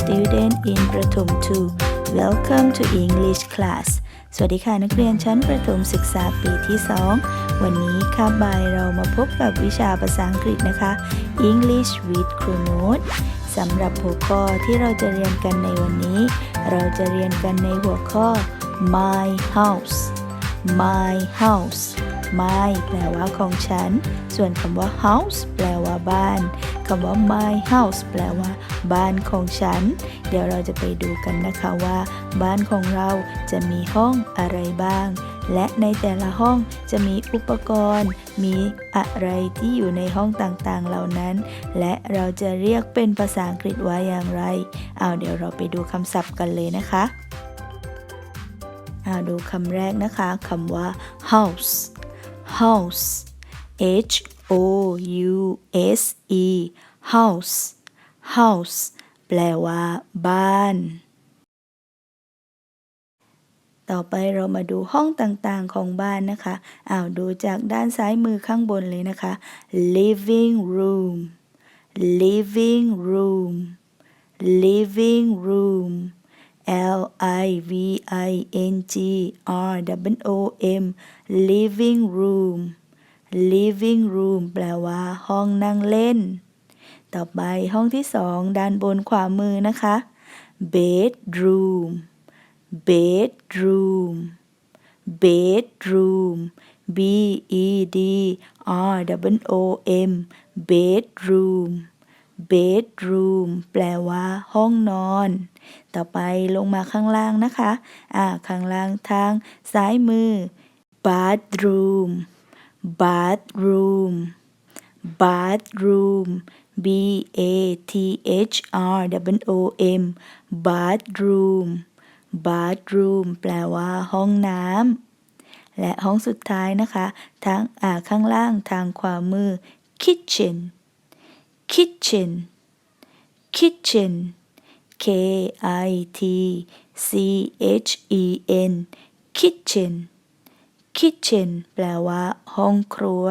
student in ประถม 2 Welcome to English class สวัสดีค่ะ นักเรียนชั้นประถมศึกษาปีที่ 2 วันนี้ค่ะบายเรามาพบกับวิชาภาษาอังกฤษนะคะ English with ครูโน้ตสำหรับหัวข้อที่เราจะเรียนกันในวันนี้ เราจะเรียนกันในหัวข้อ my house my house my แปลว่าของฉัน ส่วนคำว่า house แปลว่าบ้าน คำว่า my house แปลว่า บ้านของฉัน เดี๋ยวเราจะไปดูกันนะคะว่า บ้านของเราจะมีห้องอะไรบ้าง และในแต่ละห้องจะมีอุปกรณ์ มีอะไรที่อยู่ในห้องต่างๆเหล่านั้น และเราจะเรียกเป็นภาษาอังกฤษว่าอย่างไร เอาเดี๋ยวเราไปดูคำศัพท์กันเลยนะคะเอาดูคำแรกนะคะคำว่า house house H O U S E house house แปลว่า บ้าน ต่อไปเรามาดูห้องต่างๆของบ้านนะคะอ้าวดูจากด้านซ้ายมือข้างบนเลยนะคะ living room living room living room L I V I N G R W O M living room living room แปลว่า ห้องนั่งเล่น ต่อไปห้องที่สองด้านบนขวามือนะคะ bedroom bedroom bedroom B E D R W O M bedroom bedroom แปลว่าห้องนอน ต่อไปลงมาข้างล่างนะคะ อ่า ข้างล่างทางซ้ายมือ bathroom bathroom bathroom B A T H R W O M bathroom bathroom แปลว่าห้องน้ำและห้องสุดท้ายนะคะทางอ่าข้างล่างทางขวามือ kitchen kitchen kitchen K I T C H E N kitchen kitchen แปลว่าห้องครัว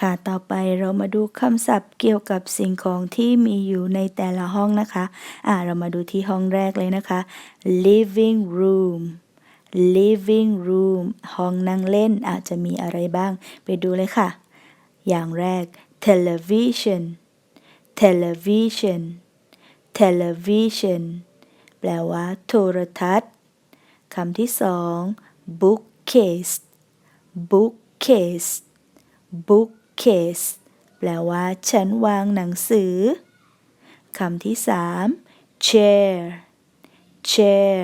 ค่ะต่อไปเรามาดูคำศัพท์เกี่ยวกับสิ่งของที่มีอยู่ในแต่ละห้องนะคะอ่าเรามาดูที่ห้องแรกเลยนะคะ living room living room ห้องนั่งเล่นอาจจะมีอะไรบ้าง ไปดูเลยค่ะ อย่างแรก television television television แปลว่า โทรทัศน์คำที่สอง bookcase bookcase book bookcase แปลว่าชั้นวางหนังสือ คำที่สาม chair chair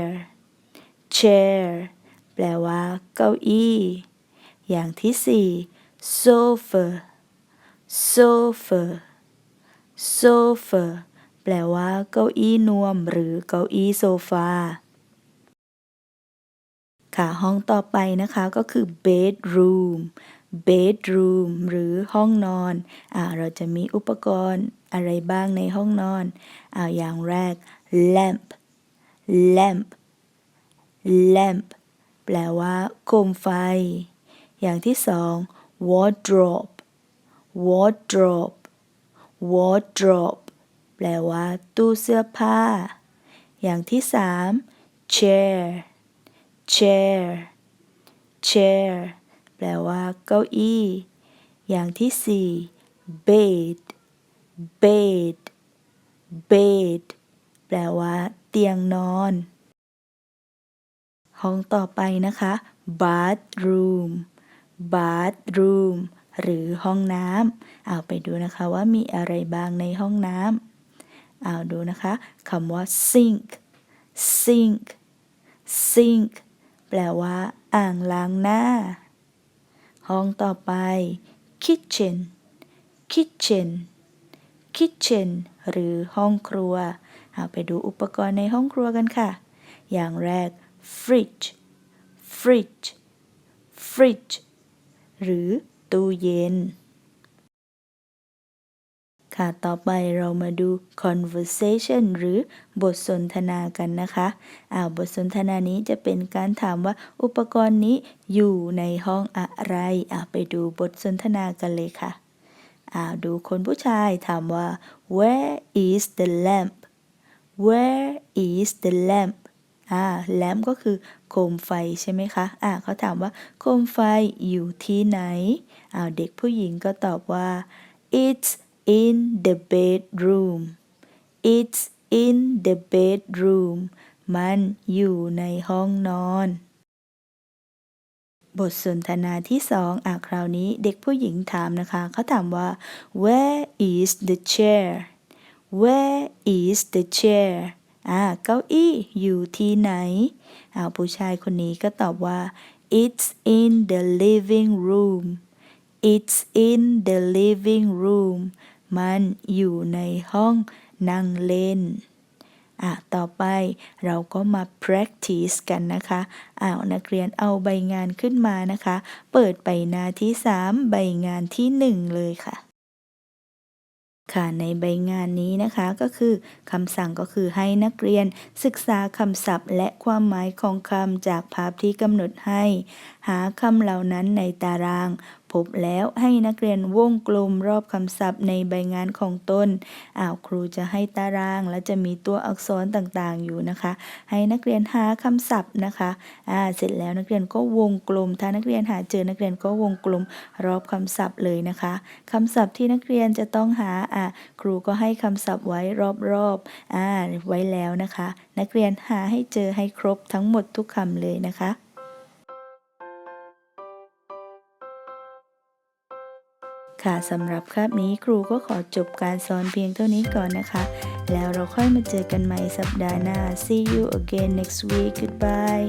chair แปลว่า เก้าอี้ อย่างที่สี่ sofa sofa sofa แปลว่า เก้าอี้นวม หรือเก้าอี้โซฟา ค่ะห้องต่อไปนะคะก็คือ bedroom bedroom หรือห้องนอนอ่าเราจะมีอุปกรณ์อะไรบ้างในห้องนอนอ่าอย่างแรก lamp lamp lamp แปลว่าโคมไฟ อย่างที่สอง wardrobe wardrobe wardrobe แปลว่าตู้เสื้อผ้า อย่างที่สาม chair chair chair แปลว่าเก้าอี้ อย่างที่สี่ bed bed bed แปลว่า เตียงนอน ห้องต่อไปนะคะ bathroom bathroom หรือห้องน้ำเอาไปดูนะคะว่ามีอะไรบ้างในห้องน้ำเอาดูนะคะคำว่า sink sink sink แปลว่า อ่างล้างหน้า ห้องต่อไป kitchen kitchen kitchen หรือห้องครัว เอาไปดูอุปกรณ์ในห้องครัวกันค่ะ อย่างแรก fridge fridge fridge หรือตู้เย็น ค่ะ ต่อไปเรามาดู conversation หรือบทสนทนากันนะคะอ่าบทสนทนานี้จะเป็นการถามว่าอุปกรณ์นี้อยู่ในห้องอะไรอ่าไปดูบทสนทนากันเลยค่ะอ่าดูคนผู้ชายถามว่า where is the lamp where is the lamp อ่า lamp ก็คือโคมไฟใช่ไหมคะ อ่าเขาถามว่าโคมไฟอยู่ที่ไหนอ้าเด็กผู้หญิงก็ตอบว่า it's in the bedroom it's in the bedroom มันอยู่ในห้องนอน บทสนทนาที่สองอะคราวนี้เด็กผู้หญิงถามนะคะ เขาถามว่า where is the chair where is the chair อ่าเก้าอี้อยู่ที่ไหนอ่าผู้ชายคนนี้ก็ตอบว่า it's in the living room it's in the living room มันอยู่ในห้องนั่งเล่นอะต่อไปเราก็มา practice กันนะคะอ้าวนักเรียนเอาใบงานขึ้นมานะคะ เปิดไปหน้าที่ 3 ใบงานที่ 1 เลยค่ะ ค่ะในใบงานนี้นะคะก็คือคำสั่งก็คือให้นักเรียนศึกษาคำศัพท์ และความหมายของคำจากภาพที่กำหนดให้ หาคำเหล่านั้นในตาราง บแล้วให้นักเรียนวงกลมรอบคำศัพท์ในใบงานของตนอ้าวครูจะให้ตาราง และจะมีตัวอักษรต่างๆอยู่นะคะ ให้นักเรียนหาคำศัพท์นะคะอ่าเสร็จแล้วนักเรียนก็วงกลม ถ้านักเรียนหาเจอนักเรียนก็วงกลมรอบคำศัพท์เลยนะคะคำศัพท์ที่นักเรียนจะต้องหาอ่าครูก็ให้คำศัพท์ไว้รอบๆอ่าไว้แล้วนะคะ นักเรียนหาให้เจอให้ครบทั้งหมดทุกคำเลยนะคะ ค่ะสำหรับคาบนี้ครูก็ขอจบการสอนเพียงเท่านี้ก่อนนะคะ แล้วเราค่อยมาเจอกันใหม่สัปดาห์หน้า see you again next week goodbye